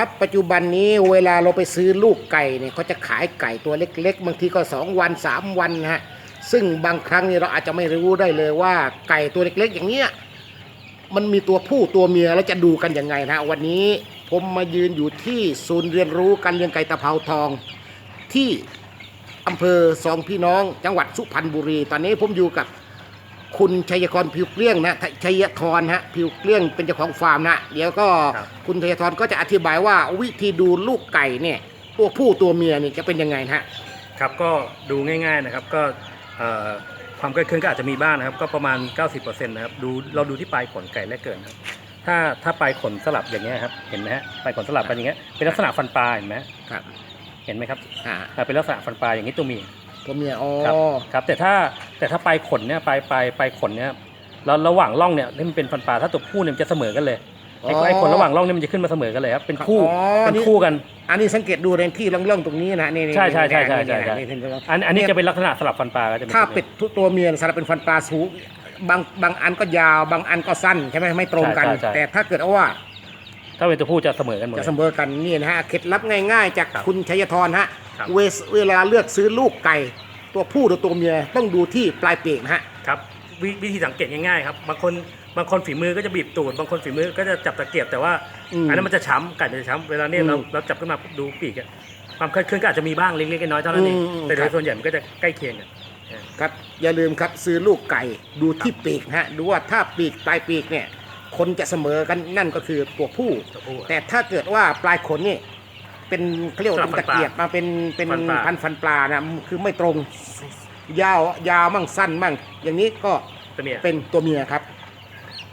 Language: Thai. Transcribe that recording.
ครับปัจจุบันนี้เวลาเราไปซื้อลูกไก่เนี่ยเขาจะขายไก่ตัวเล็ก ๆ บางทีก็สองวันสามวันนะฮะซึ่งบางครั้งนี่เราอาจจะไม่รู้ได้เลยว่าไก่ตัวเล็ก ๆ อย่างเนี้ยมันมีตัวผู้ตัวเมียแล้วจะดูกันยังไงนะวันนี้ผมมายืนอยู่ที่ศูนย์เรียนรู้การเลี้ยงไก่ตะเภาทอง ที่อำเภอสองพี่น้องจังหวัดสุพรรณบุรี ตอนนี้ผมอยู่กับ คุณชัยกรผิวเกลี้ยงนะชัยธรฮะผิวเกลี้ยงเป็นเจ้าของฟาร์มนะเดี๋ยวก็ครับ คุณชัยธรก็จะอธิบายว่าวิธีดูลูกไก่เนี่ยตัวผู้ตัวเมียนี่จะเป็นยังไงนะฮะ ครับก็ดูง่าย ๆนะครับก็เอ่อความใกล้เคียงก็อาจจะมีบ้างนะครับ ก็ประมาณ 90%นะครับดูเราดูที่ปลายขนไก่แรกเกิดนะครับถ้าถ้าปลายขนสลับอย่างเงี้ยครับเห็นไหมฮะปลายขนสลับกันอย่างเงี้ยเป็นลักษณะฟันปลาเห็นไหมครับ เห็นไหมครับอ่าอ่าเป็นลักษณะฟันปลาอย่างนี้ตัวเมีย ตัวเมียอ๋อครับครับแต่ถ้าแต่ถ้าปลายขนเนี่ยปลายปลายปลายขนเนี่ยแล้วระหว่างร่องเนี่ยที่มันเป็นฟันปลาถ้าตัวผู้เนี่ยมันจะเสมอกันเลยไอ้ไอ้ขนระหว่างร่องเนี่ยมันจะขึ้นมาเสมอกันเลยครับเป็นคู่อ๋อเป็นนี่ คู่กัน อันนี้สังเกตดูในที่ร่องๆตรงนี้นะนี่นี่ใช่ใช่ใช่ใช่ใช่ นี่ใช่นี่นี่นี่อันอันนี้จะเป็นลักษณะสลับฟันปลาก็จะเป็นถ้าแบบนี้เป็ดทุกตัวเมียสลับเป็นฟันปลาสูงบางบางอันก็ยาวบางอันก็สั้นใช่ไหมไม่ตรงกันใช่ใช่ใช่แต่ถ้าเกิดว่า ถ้าเป็นตัวผู้จะเสมอกันหมดจะเลยเสมอกันนี่นะฮะเคล็ดลับง่าย ๆ จากครับคุณชัยธรฮะ ครับ เวสเวลาเลือกซื้อลูกไก่ ตัวผู้หรือตัวเมียต้องดูที่ปลายปีกนะฮะ ครับววิธีสังเกตง่ายๆครับบางคนบางคนฝีมือก็จะบีบตูดบางคนฝีมือก็จะจับตะเกียบแต่ว่าอืมอันนั้นมันจะช้ำไก่มันจะช้ำเวลาเนี่ยอืมเราเราจับขึ้นมาปุ๊บดูปีกอะความเคลื่อนเคลื่อนก็อาจจะมีบ้างเล็กๆน้อยๆเท่านั้นเองอืมอืมแต่โดครัยบ ส่วนใหญ่มันก็จะใกล้เคียงกัน ครับอย่าลืมครับซื้อลูกไก่ดูที่ปีกนะฮะดูว่าถ้าปีกปลายปีกเนี่ยคนจะเสมอกันนั่นก็คือตัวผู้ ตัวผู้แต่ถ้าเกิดว่าปลายขนนี่ เป็นเขาเรียกว่าสลัเป็บนตะเกียบมาเป็นเป็นฟันปลาพันฟันปลานะคือไม่ตรง ยาวยาวมั่งสั้นมั่ง อย่างนี้ก็ตัวเมียเป็นตัวเมียครับ